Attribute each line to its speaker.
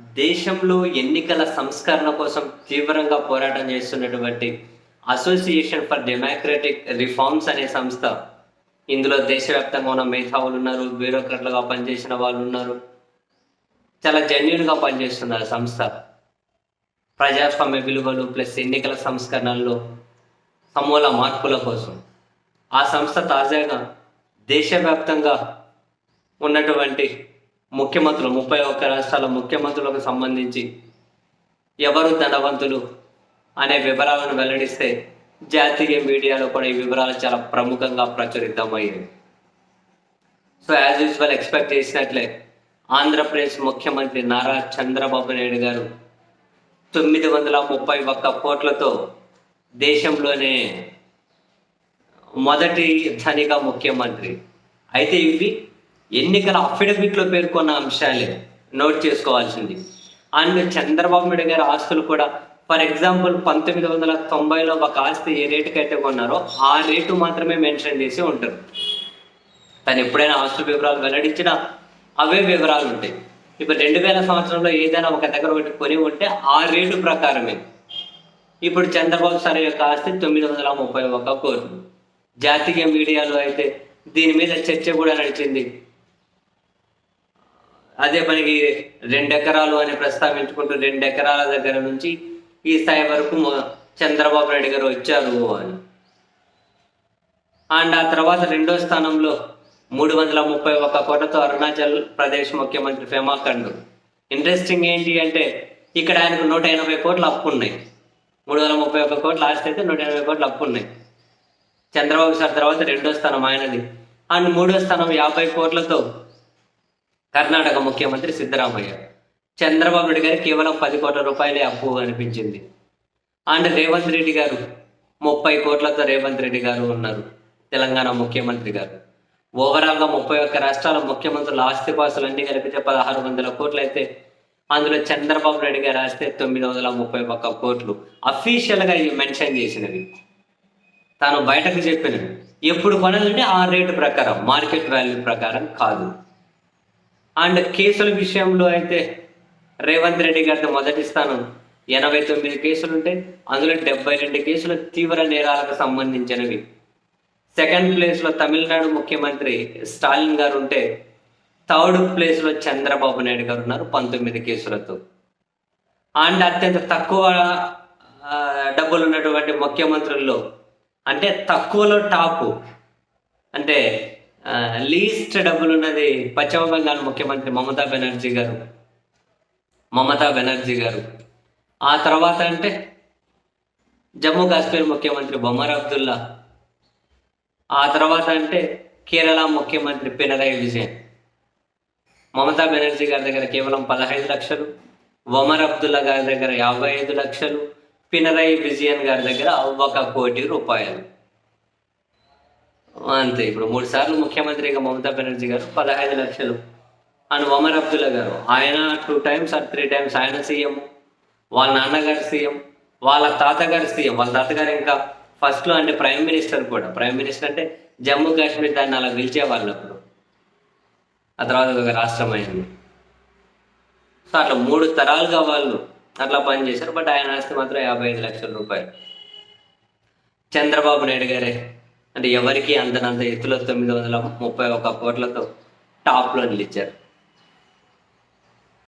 Speaker 1: దేశంలో ఎన్నికల సంస్కరణ కోసం తీవ్రంగా పోరాటం చేస్తున్నటువంటి అసోసియేషన్ ఫర్ డెమోక్రటిక్ రిఫార్మ్స్ అనే సంస్థ. ఇందులో దేశవ్యాప్తంగా ఉన్న మేధావులు ఉన్నారు బ్యూరోక్రాట్లుగా పనిచేసిన వాళ్ళు ఉన్నారు. చాలా జెన్యున్గా పనిచేస్తున్నారు సంస్థ. ప్రజాస్వామ్య విలువలు ప్లస్ ఎన్నికల సంస్కరణల్లో సమూల మార్పుల కోసం. ఆ సంస్థ తాజాగా దేశవ్యాప్తంగా ఉన్నటువంటి ముఖ్యమంత్రులు ముప్పై ఒక్క రాష్ట్రాల ముఖ్యమంత్రులకు సంబంధించి ఎవరు ధనవంతులు అనే వివరాలను వెల్లడిస్తే జాతీయ మీడియాలో కూడా ఈ వివరాలు చాలా ప్రముఖంగా ప్రచురితమయ్యాయి. సో యాజ్ యూజువల్ ఎక్స్పెక్ట్ చేసినట్లే ఆంధ్రప్రదేశ్ ముఖ్యమంత్రి నారా చంద్రబాబు నాయుడు గారు తొమ్మిది వందల ముప్పై ఒక్క కోట్లతో దేశంలోనే మొదటి ధనిక ముఖ్యమంత్రి. అయితే ఇవి ఎన్నికల అఫిడవిట్లో పేర్కొన్న అంశాలే నోట్ చేసుకోవాల్సింది. అండ్ చంద్రబాబు నాయుడు గారి ఆస్తులు కూడా ఫర్ ఎగ్జాంపుల్ పంతొమ్మిది వందల తొంభైలో ఒక ఆస్తి ఏ రేటుకి అయితే కొన్నారో ఆ రేటు మాత్రమే మెన్షన్ చేసి ఉంటారు. తను ఎప్పుడైనా ఆస్తుల వివరాలు వెల్లడించినా అవే వివరాలు ఉంటాయి. ఇప్పుడు రెండు వేల సంవత్సరంలో ఏదైనా ఒక దగ్గర ఒకటి కొని ఉంటే ఆ రేటు ప్రకారమే. ఇప్పుడు చంద్రబాబు సార్ యొక్క ఆస్తి తొమ్మిది వందల ముప్పై ఒక కోట్లు. జాతీయ మీడియాలో అయితే దీని మీద చర్చ కూడా నడిచింది. అదే పనికి రెండు ఎకరాలు అని ప్రస్తావించుకుంటూ రెండు ఎకరాల దగ్గర నుంచి ఈ స్థాయి వరకు చంద్రబాబు నాయుడు గారు వచ్చారు అని. అండ్ ఆ తర్వాత రెండో స్థానంలో మూడు వందల ముప్పై ఒక్క కోట్లతో అరుణాచల్ ప్రదేశ్ ముఖ్యమంత్రి ఫెమా ఖండు. ఇంట్రెస్టింగ్ ఏంటి అంటే ఇక్కడ ఆయనకు నూట ఎనభై కోట్లు అప్పు ఉన్నాయి మూడు వందల ముప్పై ఒక్క కోట్లు ఆస్తి అయితే నూట ఎనభై కోట్లు అప్పు ఉన్నాయి చంద్రబాబు సార్ తర్వాత రెండో స్థానం ఆయనది. అండ్ మూడో స్థానం యాభై కోట్లతో కర్ణాటక ముఖ్యమంత్రి సిద్ధరామయ్య. చంద్రబాబు నాయుడు గారికి కేవలం పది కోట్ల రూపాయలే అప్పు అనిపించింది. అండ్ రేవంత్ రెడ్డి గారు ముప్పై కోట్లతో రేవంత్ రెడ్డి గారు ఉన్నారు తెలంగాణ ముఖ్యమంత్రి గారు. ఓవరాల్గా ముప్పై ఒక్క రాష్ట్రాల ముఖ్యమంత్రుల ఆస్తిపాస్తులు కలిపితే పదహారు వందల కోట్లు అయితే అందులో చంద్రబాబు నాయుడు గారు రాస్తే తొమ్మిది వందల ముప్పై ఒక్క కోట్లు. అఫీషియల్గా మెన్షన్ చేసినవి. తాను బయటకు చెప్పినవి. ఎప్పుడు కొనాలంటే ఆ రేటు ప్రకారం మార్కెట్ వాల్యూ ప్రకారం కాదు. అండ్ కేసుల విషయంలో అయితే రేవంత్ రెడ్డి గారితో మొదటి స్థానం ఎనభై తొమ్మిది కేసులు ఉంటే అందులో డెబ్బై రెండు కేసులు తీవ్ర నేరాలకు సంబంధించినవి. సెకండ్ ప్లేస్లో తమిళనాడు ముఖ్యమంత్రి స్టాలిన్ గారు ఉంటే థర్డ్ ప్లేస్లో చంద్రబాబు నాయుడు గారు ఉన్నారు పంతొమ్మిది కేసులతో. అండ్ అత్యంత తక్కువ డబ్బులు ఉన్నటువంటి ముఖ్యమంత్రుల్లో అంటే తక్కువలో టాపు అంటే లీస్ట్ డబ్బులు ఉన్నది పశ్చిమ బెంగాల్ ముఖ్యమంత్రి మమతా బెనర్జీ గారు. మమతా బెనర్జీ గారు. ఆ తర్వాత అంటే జమ్మూ కాశ్మీర్ ముఖ్యమంత్రి బొమ్మర్ అబ్దుల్లా. ఆ తర్వాత అంటే కేరళ ముఖ్యమంత్రి పినరాయి విజయన్. మమతా బెనర్జీ గారి దగ్గర కేవలం పదహైదు లక్షలు ఒమర్ అబ్దుల్లా గారి దగ్గర యాభై ఐదు లక్షలు పినరాయి విజయన్ గారి దగ్గర ఒక కోటి రూపాయలు. అంతే. ఇప్పుడు మూడు సార్లు ముఖ్యమంత్రిగా మమతా బెనర్జీ గారు పదహైదు లక్షలు. అండ్ ఒమర్ అబ్దుల్లా గారు ఆయన two times or three times ఆయన సీఎం వాళ్ళ నాన్నగారు సీఎం వాళ్ళ తాతగారు సీఎం వాళ్ళ తాతగారు ఇంకా ఫస్ట్లో అంటే ప్రైమ్ మినిస్టర్ కూడా. ప్రైమ్ మినిస్టర్ అంటే జమ్మూ కాశ్మీర్ దాన్ని అలా పిలిచేవాళ్ళు అప్పుడు ఆ తర్వాత ఒక రాష్ట్రం అయింది. సో అట్లా మూడు తరాలుగా వాళ్ళు అట్లా పనిచేశారు బట్ ఆయన ఆస్తి మాత్రం యాభై ఐదు లక్షల రూపాయలు. చంద్రబాబు నాయుడు గారే అంటే ఎవరికి అందనంత ఎత్తులో తొమ్మిది వందల ముప్పై ఒక కోట్లతో టాప్లో నిలిచారు.